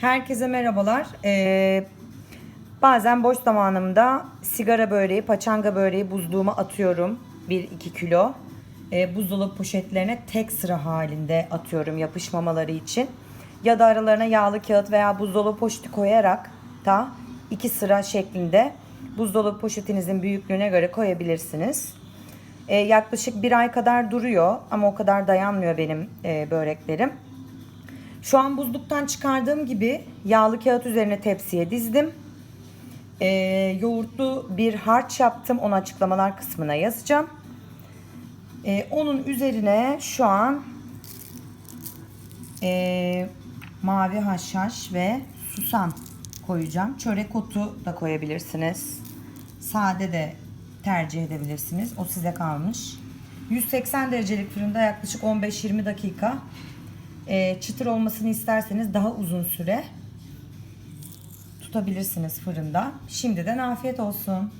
Herkese merhabalar. Ee, bazen boş zamanımda sigara böreği, paçanga böreği buzluğuma atıyorum. 1-2 kilo. Ee, buzdolabı poşetlerine tek sıra halinde atıyorum yapışmamaları için. Ya da aralarına yağlı kağıt veya buzdolabı poşeti koyarak da iki sıra şeklinde buzdolabı poşetinizin büyüklüğüne göre koyabilirsiniz. Ee, yaklaşık bir ay kadar duruyor ama o kadar dayanmıyor benim e, böreklerim. Şu an buzluktan çıkardığım gibi yağlı kağıt üzerine tepsiye dizdim. Ee, yoğurtlu bir harç yaptım. Onu açıklamalar kısmına yazacağım. Ee, onun üzerine şu an ee, mavi haşhaş ve susam koyacağım. Çörek otu da koyabilirsiniz. Sade de tercih edebilirsiniz. O size kalmış. 180 derecelik fırında yaklaşık 15-20 dakika e, çıtır olmasını isterseniz daha uzun süre tutabilirsiniz fırında. Şimdiden afiyet olsun.